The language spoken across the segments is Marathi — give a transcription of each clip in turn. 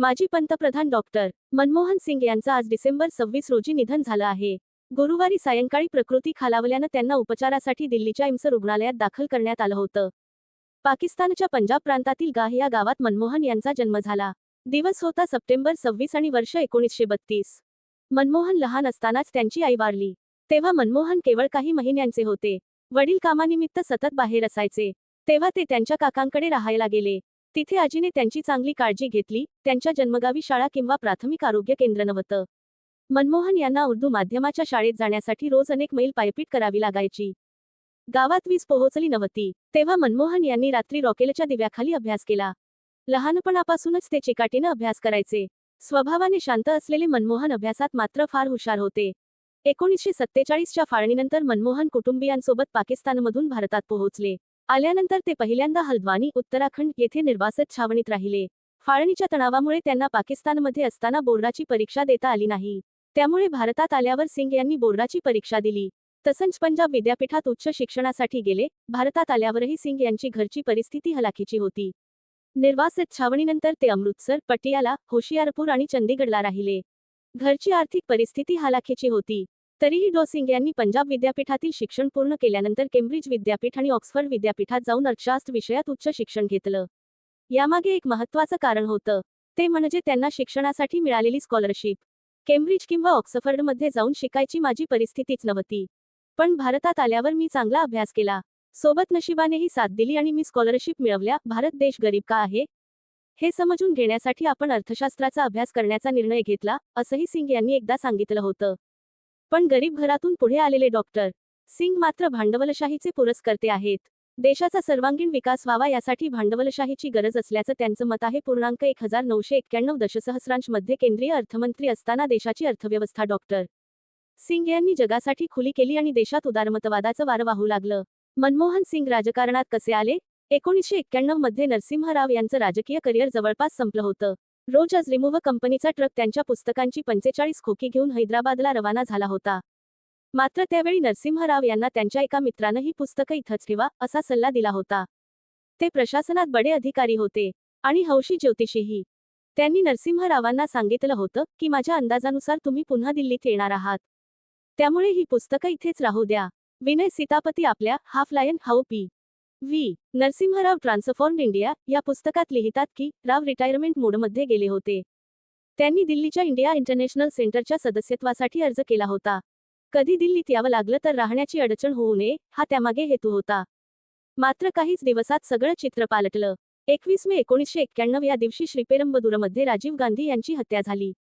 माजी पंतप्रधान डॉक्टर मनमोहन सिंग यांचं आज डिसेंबर सव्वीस रोजी निधन झालं आहे. गुरुवारी सायंकाळी प्रकृती खालावल्यानं त्यांना उपचारासाठी दिल्लीच्या इम्स रुग्णालयात दाखल करण्यात आलं होतं. पाकिस्तानच्या पंजाब प्रांतातील गाह या गावात मनमोहन यांचा जन्म झाला. दिवस होता सप्टेंबर सव्वीस आणि वर्ष एकोणीसशे बत्तीस. मनमोहन लहान असतानाच त्यांची आई वारली. तेव्हा मनमोहन केवळ काही महिन्यांचे होते. वडील कामानिमित्त सतत बाहेर असायचे. तेव्हा ते त्यांच्या काकांकडे राहायला गेले. तिथे आजीने त्यांची चांगली काळजी घेतली त्यांच्या जन्मगावी शाळा किंवा प्राथमिक आरोग्य केंद्र नव्हतं मनमोहन यांना उर्दू माध्यमाच्या शाळेत जाण्यासाठी रोज अनेक मैल पायपीट करावी लागायची. गावात वीज पोहोचली नव्हती तेव्हा मनमोहन यांनी रात्री रॉकेलच्या दिव्याखाली अभ्यास केला. लहानपणापासूनच ते चिकाटीनं अभ्यास करायचे. स्वभावाने शांत असलेले मनमोहन अभ्यासात मात्र फार हुशार होते. एकोणीसशे सत्तेचाळीसच्या फाळणीनंतर मनमोहन कुटुंबियांसोबत पाकिस्तानमधून भारतात पोहोचले. आल्यानंतर ते पहिल्यांदा हल्द्वानी उत्तराखंड येथे निर्वासित छावणीत राहिले. फाळणीच्या तणावामुळे त्यांना पाकिस्तानमध्ये असताना बोर्डाची परीक्षा देता आली नाही. त्यामुळे भारतात आल्यावर सिंग यांनी बोर्डाची परीक्षा दिली. तसंच पंजाब विद्यापीठात उच्च शिक्षणासाठी गेले भारतात आल्यावरही सिंग यांची घरची परिस्थिती हलाखीची होती. निर्वासित छावणीनंतर ते अमृतसर पटियाला होशियारपूर आणि चंदीगडला राहिले. घरची आर्थिक परिस्थिती हलाखीची होती. तरीही डोसिंग यांनी पंजाब विद्यापीठातील शिक्षण पूर्ण केल्यानंतर केम्ब्रिज विद्यापीठ आणि ऑक्सफर्ड विद्यापीठात जाऊन अर्थशास्त्र विषयात उच्च शिक्षण घेतलं. यामागे एक महत्वाचं कारण होतं. ते म्हणजे त्यांना शिक्षणासाठी मिळालेली स्कॉलरशिप. केम्ब्रिज किंवा ऑक्सफर्डमध्ये जाऊन शिकायची माझी परिस्थितीच नव्हती. पण भारतात आल्यावर मी चांगला अभ्यास केला. सोबत नशिबानेही साथ दिली आणि मी स्कॉलरशिप मिळवल्या. भारत देश गरीब का आहे? हे समजून घेण्यासाठी आपण अर्थशास्त्राचा अभ्यास करण्याचा निर्णय घेतला असंही सिंग यांनी एकदा सांगितलं होतं. पण गरीब घरातून पुढे आलेले डॉक्टर सिंग मात्र भांडवलशाहीचे पुरस्कर्ते आहेत. देशाचा सर्वांगीण विकास व्हावा यासाठी भांडवलशाहीची गरज असल्याचं त्यांचं मत आहे. पूर्णांक एक हजार नऊशे एक्क्याण्णव दशसहस्रांशमध्ये केंद्रीय अर्थमंत्री असताना देशाची अर्थव्यवस्था डॉक्टर सिंग यांनी जगासाठी खुली केली आणि देशात उदारमतवादाचं वारं वाहू लागलं. मनमोहन सिंग राजकारणात कसे आले? एकोणीसशे एक्क्याण्णवमध्ये नरसिंहराव यांचं राजकीय करिअर जवळपास संपलं होतं. रोज आज रिमूव्ह कंपनीचा ट्रक त्यांच्या पुस्तकांची पंचेचाळीस खोकी घेऊन हैदराबादला रवाना झाला होता. मात्र त्यावेळी नरसिंहराव यांना त्यांच्या एका मित्रानं ही पुस्तकं इथंच ठेवा असा सल्ला दिला होता. ते प्रशासनात बडे अधिकारी होते आणि हौशी ज्योतिषीही. त्यांनी नरसिंहरावांना सांगितलं होतं की माझ्या अंदाजानुसार तुम्ही पुन्हा दिल्लीत येणार आहात. त्यामुळे ही पुस्तकं इथेच राहू द्या. विनय सीतापती आपल्या half lion how P. V. Narasimha Rao transformed India या पुस्तकात लिहितात की राव रिटायरमेंट मोडमध्ये गेले होते. त्यांनी दिल्लीच्या इंडिया इंटरनॅशनल सेंटरच्या सदस्यत्वासाठी अर्ज केला होता. कधी दिल्लीत यावं लागलं तर राहण्याची अडचण होऊ नये हा त्यामागे हेतू होता. मात्र काहीच दिवसात सगळं चित्र पालटलं. एकवीस मे एकोणीसशे एक्क्याण्णव या दिवशी श्रीपेरंबदूरमध्ये राजीव गांधी यांची हत्या झाली.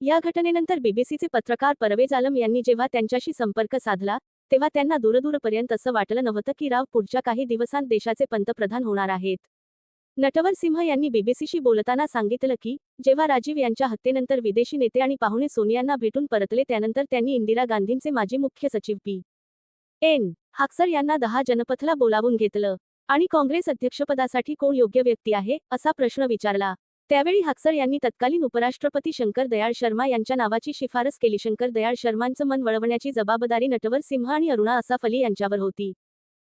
या घटनेनंतर बीबीसीचे पत्रकार परवेज आलम यांनी जेव्हा त्यांच्याशी संपर्क साधला तेव्हा त्यांना दूरदूरपर्यंत असं वाटलं नव्हतं की राव पुढच्या काही दिवसांत देशाचे पंतप्रधान होणार आहेत. नटवर सिंह यांनी बीबीसीशी बोलताना सांगितलं की जेव्हा राजीव यांच्या हत्येनंतर विदेशी नेते आणि पाहुणे सोनियांना भेटून परतले त्यानंतर त्यांनी इंदिरा गांधींचे माजी मुख्य सचिव पी. एन. हाक्सर यांना दहा जनपथला बोलावून घेतलं. आणि काँग्रेस अध्यक्षपदासाठी कोण योग्य व्यक्ती आहे असा प्रश्न विचारला. त्यावेळी हाक्सर यांनी तत्कालीन उपराष्ट्रपती शंकर दयाळ शर्मा यांच्या नावाची शिफारस केली. शंकर दयाळ शर्मांचं मन वळवण्याची जबाबदारी नटवर सिंह आणि अरुणा असाफ अली यांच्यावर होती.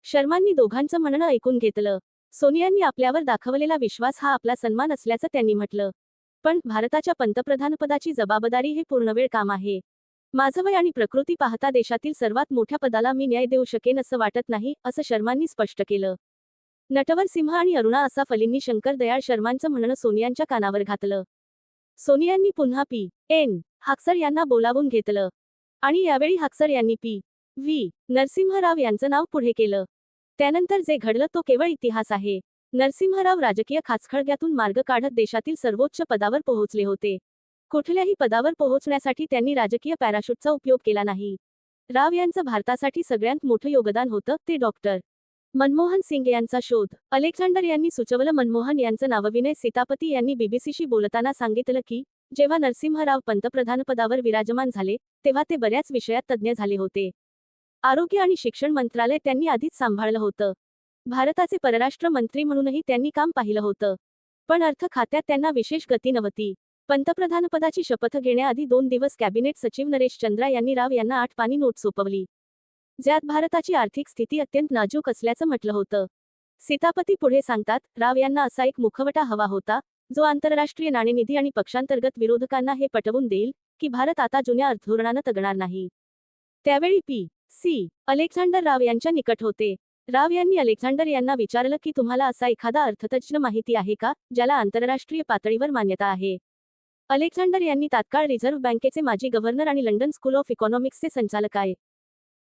शर्मांनी दोघांचं म्हणणं ऐकून घेतलं. सोनियांनी आपल्यावर दाखवलेला विश्वास हा आपला सन्मान असल्याचं त्यांनी म्हटलं. पण भारताच्या पंतप्रधानपदाची जबाबदारी हे पूर्णवेळ काम आहे. माझं वय आणि प्रकृती पाहता देशातील सर्वात मोठ्या पदाला मी न्याय देऊ शकेन असं वाटत नाही असं शर्मांनी स्पष्ट केलं. नटवर सिंह आणि अरुणा असाफ अलींनी शंकर दयाळ शर्मांचं म्हणणं सोनियांच्या कानावर घातलं. सोनियांनी पुन्हा पी. एन. हाक्सर यांना बोलावून घेतलं. आणि यावेळी हाक्सर यांनी पी. व्ही. नरसिंहराव यांचं नाव पुढे केलं. त्यानंतर जे घडलं तो केवळ इतिहास आहे. नरसिंहराव राजकीय खाचखळग्यातून मार्ग काढत देशातील सर्वोच्च पदावर पोहोचले होते. कुठल्याही पदावर पोहोचण्यासाठी त्यांनी राजकीय पॅराशूटचा उपयोग केला नाही. राव यांचं भारतासाठी सगळ्यात मोठं योगदान होतं ते डॉक्टर. मनमोहन सिंग यांचा शोध. अलेक्झांडर यांनी सुचवलं मनमोहन यांचं नावविनय सीतापती यांनी बीबीसीशी बोलताना सांगितलं की जेव्हा नरसिंहराव पंतप्रधानपदावर विराजमान झाले तेव्हा ते बऱ्याच विषयात तज्ज्ञ झाले होते. आरोग्य आणि शिक्षण मंत्रालय त्यांनी आधीच सांभाळलं होतं. भारताचे परराष्ट्र मंत्री म्हणूनही त्यांनी काम पाहिलं होतं. पण अर्थ खात्यात त्यांना विशेष गती नव्हती. पंतप्रधानपदाची शपथ घेण्याआधी दोन दिवस कॅबिनेट सचिव नरेश चंद्रा यांनी राव यांना आठ पाणी नोट सोपवली. ज्यात भारताची आर्थिक स्थिती अत्यंत नाजूक असल्याचं म्हटलं होतं. सीतापती पुढे सांगतात राव यांना असा एक मुखवटा हवा होता जो आंतरराष्ट्रीय नाणेनिधी आणि पक्षांतर्गत विरोधकांना हे पटवून देईल की भारत आता जुन्या अर्थधोरणानं तगणार नाही. त्यावेळी पी. सी. अलेक्झांडर राव यांच्या निकट होते. राव यांनी अलेक्झांडर यांना विचारलं की तुम्हाला असा एखादा अर्थतज्ज्ञ माहिती आहे का ज्याला आंतरराष्ट्रीय पातळीवर मान्यता आहे? अलेक्झांडर यांनी तात्काळ रिझर्व्ह बँकेचे माजी गव्हर्नर आणि लंडन स्कूल ऑफ इकॉनॉमिक्सचे संचालक आय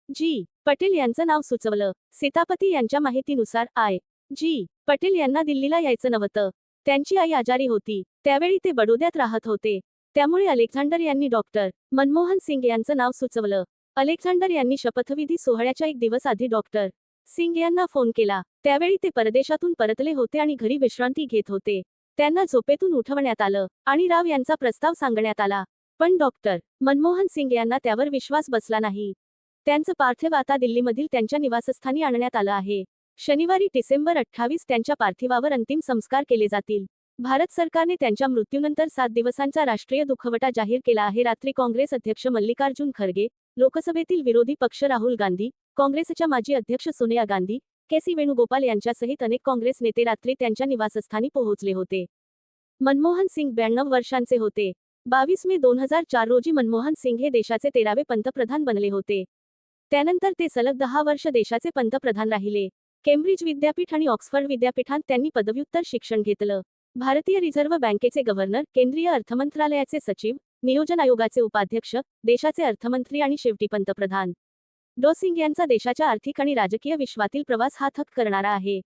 जी पटेल यांचं नाव सुचवलं. सीतापती यांच्या माहितीनुसार आय. जी. पटेल यांना दिल्लीला यायचं नव्हतं. त्यांची आई आजारी होती. त्यावेळी ते बडोद्यात राहत होते. त्यामुळे अलेक्झांडर यांनी डॉक्टर मनमोहन सिंग यांचं नाव सुचवलं. अलेक्झांडर यांनी शपथविधी सोहळ्याच्या एक दिवस आधी डॉक्टर सिंग यांना फोन केला. त्यावेळी ते परदेशातून परतले होते आणि घरी विश्रांती घेत होते. त्यांना झोपेतून उठवण्यात आलं आणि राव यांचा प्रस्ताव सांगण्यात आला. पण डॉक्टर मनमोहन सिंग यांना त्यावर विश्वास बसला नाही. त्यांचं पार्थिव आता दिल्लीमधील त्यांच्या निवासस्थानी आणण्यात आलं आहे. शनिवारी डिसेंबर अठ्ठावीस त्यांच्या पार्थिवावर अंतिम संस्कार केले जातील. भारत सरकारने त्यांच्या मृत्यूनंतर सात दिवसांचा राष्ट्रीय दुखवटा जाहीर केला आहे. रात्री काँग्रेस अध्यक्ष मल्लिकार्जुन खरगे लोकसभेतील विरोधी पक्ष राहुल गांधी काँग्रेसच्या माजी अध्यक्ष सोनिया गांधी के सी वेणुगोपाल यांच्यासहित अनेक काँग्रेस नेते रात्री त्यांच्या निवासस्थानी पोहोचले होते. मनमोहन सिंग ब्याण्णव वर्षांचे होते. बावीस मे दोन हजार चार रोजी मनमोहन सिंग हे देशाचे तेरावे पंतप्रधान बनले होते. त्यानंतर ते सलग दहा वर्ष देशाचे पंतप्रधान राहिले. केम्ब्रिज विद्यापीठ आणि ऑक्सफर्ड विद्यापीठात त्यांनी पदव्युत्तर शिक्षण घेतलं. भारतीय रिझर्व्ह बँकेचे गव्हर्नर केंद्रीय अर्थमंत्रालयाचे सचिव नियोजन आयोगाचे उपाध्यक्ष देशाचे अर्थमंत्री आणि शेवटी पंतप्रधान. डोसिंग यांचा देशाच्या आर्थिक आणि राजकीय विश्वातील प्रवास हा थक करणारा आहे.